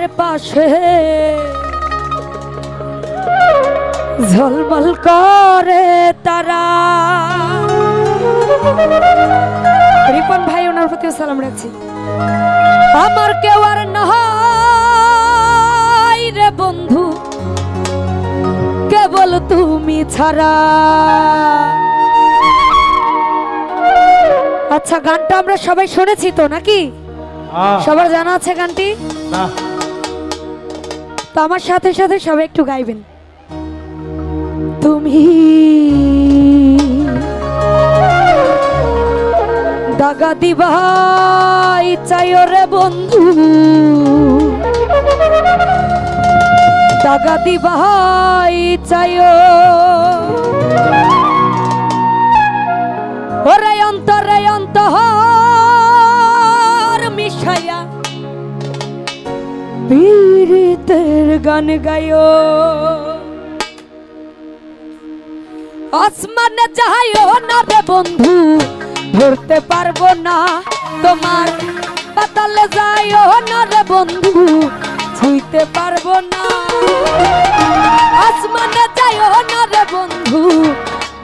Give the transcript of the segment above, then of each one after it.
ওরে পাশে। ঝলমল করে তারা। রিপন ভাই ওনার প্রতি সালাম রাখছি। আমার কেউ আর নাই রে বন্ধু কেবল তুমি ছাড়া। আচ্ছা গানটা আমরা সবাই শুনেছি তো নাকি? সবার জানা আছে গানটি? না। তো আমার সাথে সাথে সবাই একটু গাইবেন। তুমি দাগা দিবাই চাইও রে বন্ধু। দাগা দিবাই চাইও। ওরে অন্তরে অন্তর মিশাইয়া। পীড়িতের গান গায়ো। আসমানে যাইও না রে বন্ধু, ধরতে পারব না তোমার। পাতালে যাইও না রে বন্ধু, ছুঁইতে পারব না। আসমানে যাইও না রে বন্ধু,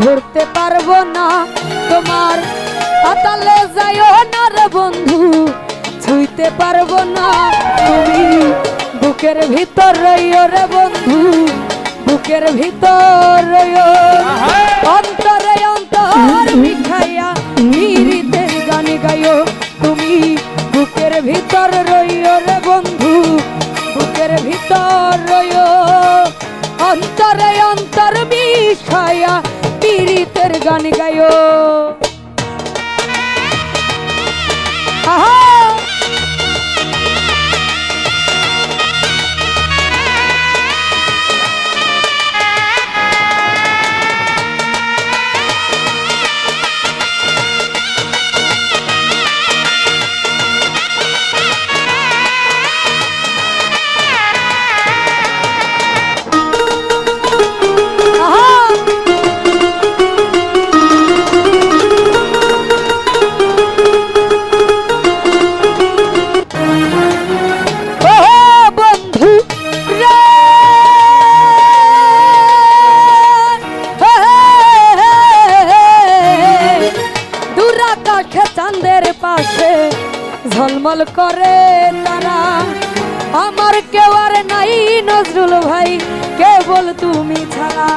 ধরতে পারব না তোমার। পাতালে যাইও না রে বন্ধু, ছুঁইতে পারব না তুমি। বুকের ভিতর রইও রে বন্ধু, বুকের ভিতর রইও। অন্তরে অন্তর মিঠাইয়া পীড়িতের গান গাইও। তুমি বুকের ভিতর রইও রে বন্ধু, বুকের ভিতর রইও। অন্তরে অন্তর মিশাইয়া পীড়িতের গান গাইও। আহা! করে তারা আমার কেউ আর নাই নজরুল ভাই কেবল তুমি ছাড়া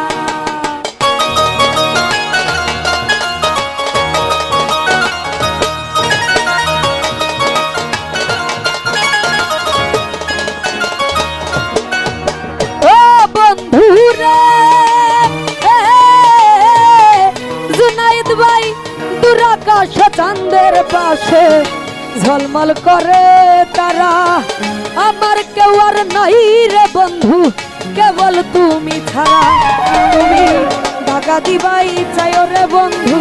ভাই পাশে ঝলমল করে তারা। আমার কেউ আর নাই রে বন্ধু, কেবল তুমি ছাড়া। তুমি দাগা দিবাই চাইও রে বন্ধু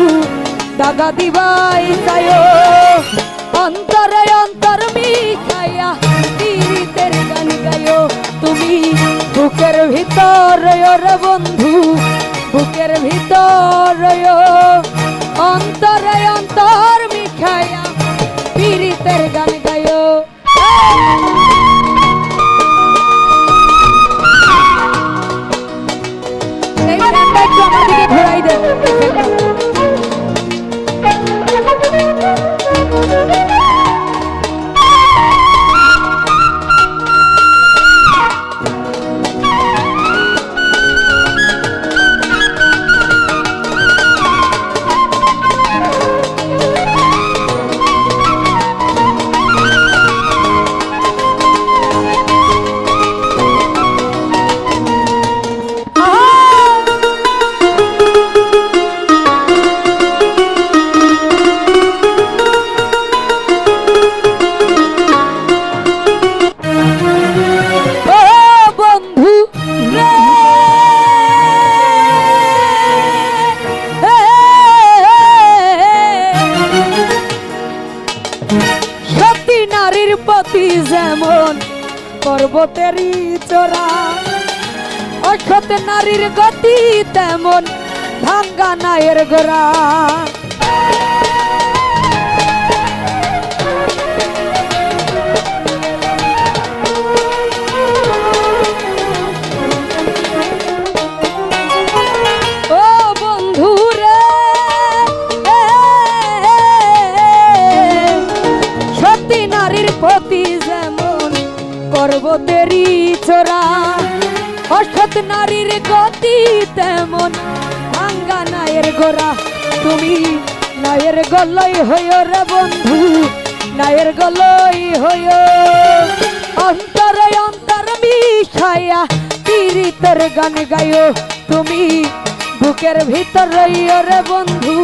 দাগা দিবাই চাইও অন্তরে অন্তর মিখাইয়া পীড়িতের গান গাইও তুমি বুকের ভিতর রে বন্ধু, বুকের ভিতর অন্তরে অন্তর সতী নারীর প্রতি যেমন পর্বতেরই চোরা অক্ষত নারীর গতি তেমন ভাঙ্গা নায়ের গোরা অসৎ নারীর গতি তেমন। ভাঙ্গা নায়ের গোরা তুমি নায়ের গলই হইও রে বন্ধু, নায়ের গলই হইও। অন্তরে অন্তর মিশাইয়া পীড়িতের গান গাইও, তুমি বুকের ভিতর রইও রে বন্ধু,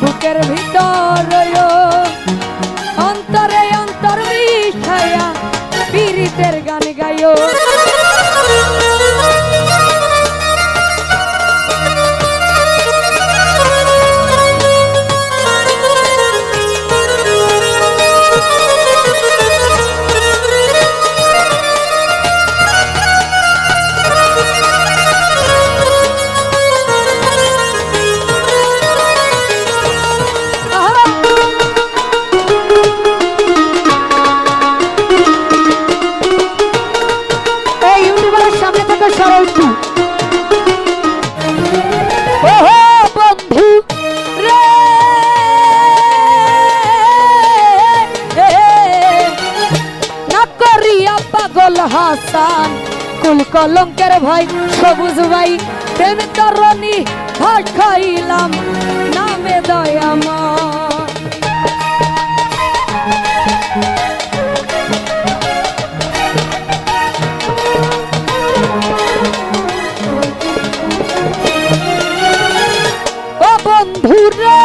বুকের ভিতর কলঙ্কের ভাই সবুজ ভাই প্রেম তরণী ভাট খাইলাম নামে দয়ামা বন্ধুরে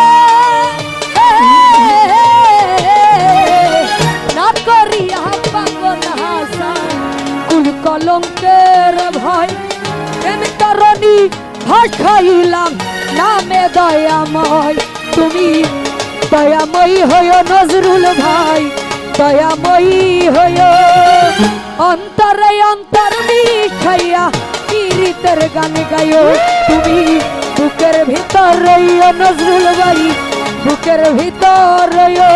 প্রেম তরণী ভাসাইলাম, নামে দয়াময়। তুমি দয়াময়ী হইও নজরুল ভাই, দয়াময়ী হইও। অন্তরে অন্তর মিশাইয়া পীড়িতের গান গাইও। তুমি বুকের ভিতর রইও নজরুল ভাই, বুকের ভিতর রইও।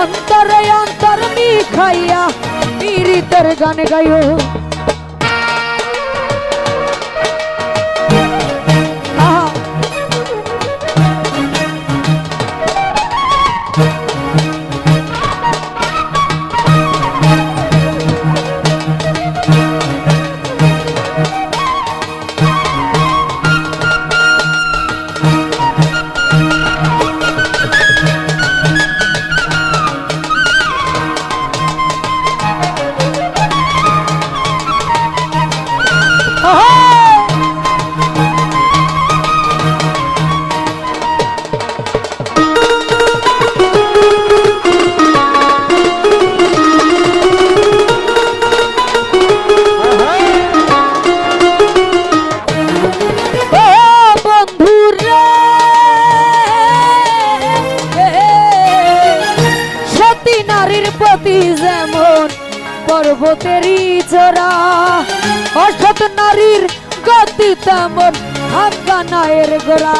অন্তরে অন্তর মিশাইয়া পীড়িতের গান গাইও। সতী নারীর প্রতি যেমন পর্বতেরই চোরা অসৎ নারীর গতি তেমন নায়ের গোড়া।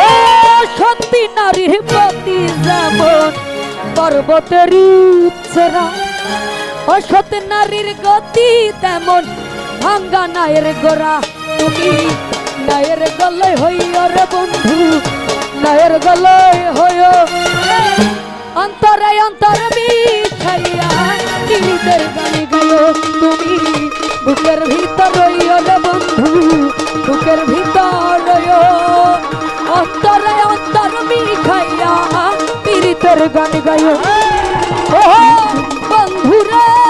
ও সতী নারীর প্রতি যেমন পর্বতের ইচ্ছরা অসৎ নারীর গতি তেমন, ভাঙ্গা নায়ের গোড়া তুমি। নায়ের গলয় হইয় রে বন্ধু, নায়ের গলয় হইয় অন্তরে অন্তর মিশাইয়া টিলিদের গানে গাইও তুমি। বুকের ভিতর রইয় রে বন্ধু, বুকের ভিতর রইয় অন্তরে অন্তর মিশাইয়া পীড়িতের গান গাইও। ওহো! ঘুরে